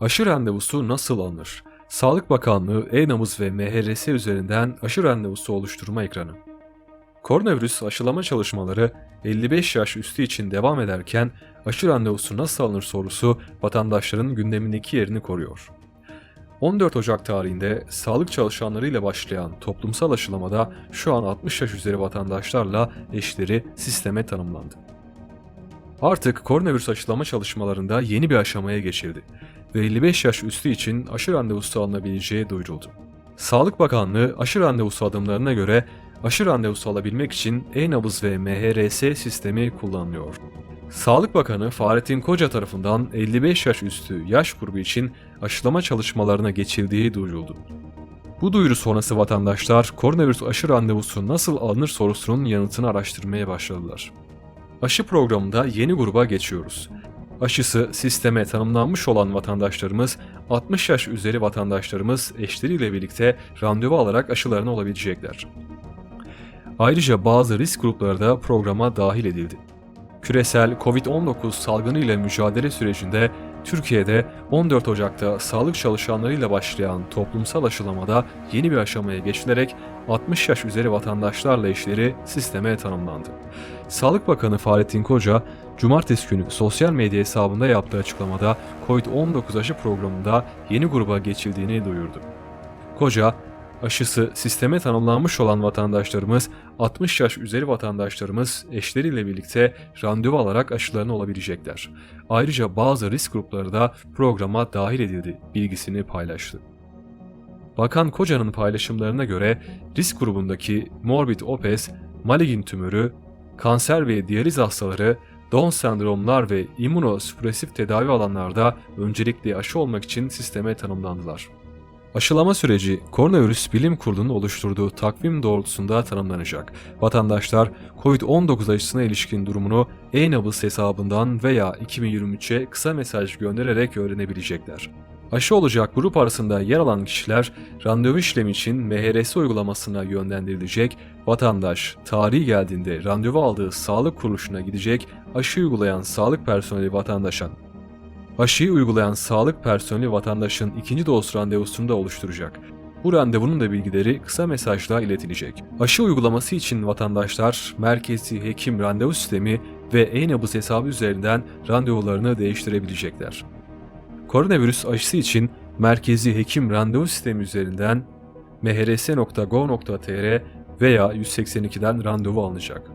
Aşı randevusu nasıl alınır? Sağlık Bakanlığı e-nabız ve MHRS üzerinden aşı randevusu oluşturma ekranı. Koronavirüs aşılama çalışmaları 55 yaş üstü için devam ederken aşı randevusu nasıl alınır sorusu vatandaşların gündemindeki yerini koruyor. 14 Ocak tarihinde sağlık çalışanlarıyla başlayan toplumsal aşılamada şu an 60 yaş üzeri vatandaşlarla eşleri sisteme tanımlandı. Artık koronavirüs aşılama çalışmalarında yeni bir aşamaya geçildi ve 55 yaş üstü için aşı randevusu alınabileceği duyuruldu. Sağlık Bakanlığı aşı randevusu adımlarına göre aşı randevusu alabilmek için e-nabız ve MHRS sistemi kullanılıyor. Sağlık Bakanı Fahrettin Koca tarafından 55 yaş üstü yaş grubu için aşılama çalışmalarına geçildiği duyuruldu. Bu duyuru sonrası vatandaşlar koronavirüs aşı randevusu nasıl alınır sorusunun yanıtını araştırmaya başladılar. Aşı programında yeni gruba geçiyoruz. Aşısı sisteme tanımlanmış olan vatandaşlarımız, 60 yaş üzeri vatandaşlarımız eşleriyle birlikte randevu alarak aşılarını olabilecekler. Ayrıca bazı risk grupları da programa dahil edildi. Küresel Covid-19 salgını ile mücadele sürecinde Türkiye'de 14 Ocak'ta sağlık çalışanlarıyla başlayan toplumsal aşılamada yeni bir aşamaya geçilerek 60 yaş üzeri vatandaşlarla eşleri sisteme tanımlandı. Sağlık Bakanı Fahrettin Koca, Cumartesi günü sosyal medya hesabında yaptığı açıklamada COVID-19 aşı programında yeni gruba geçildiğini duyurdu. Koca, aşısı sisteme tanımlanmış olan vatandaşlarımız, 60 yaş üzeri vatandaşlarımız eşleriyle birlikte randevu alarak aşılarını olabilecekler. Ayrıca bazı risk grupları da programa dahil edildi bilgisini paylaştı. Bakan Koca'nın paylaşımlarına göre risk grubundaki morbid obez, maligin tümörü, kanser ve diyaliz hastaları, Down sendromlar ve immünosüpresif tedavi alanlarda öncelikli aşı olmak için sisteme tanımlandılar. Aşılama süreci Koronavirüs Bilim Kurulu'nun oluşturduğu takvim doğrultusunda tanımlanacak. Vatandaşlar COVID-19 aşısına ilişkin durumunu e-nabız hesabından veya 2023'e kısa mesaj göndererek öğrenebilecekler. Aşı olacak grup arasında yer alan kişiler randevu işlemi için MHRS uygulamasına yönlendirilecek, vatandaş tarihi geldiğinde randevu aldığı sağlık kuruluşuna gidecek, aşı uygulayan sağlık personeli vatandaşan Aşıyı uygulayan sağlık personeli vatandaşın ikinci doz randevusunu da oluşturacak. Bu randevunun da bilgileri kısa mesajla iletilecek. Aşı uygulaması için vatandaşlar merkezi hekim randevu sistemi ve e-nabız hesabı üzerinden randevularını değiştirebilecekler. Koronavirüs aşısı için merkezi hekim randevu sistemi üzerinden mhrs.gov.tr veya 182'den randevu alınacak.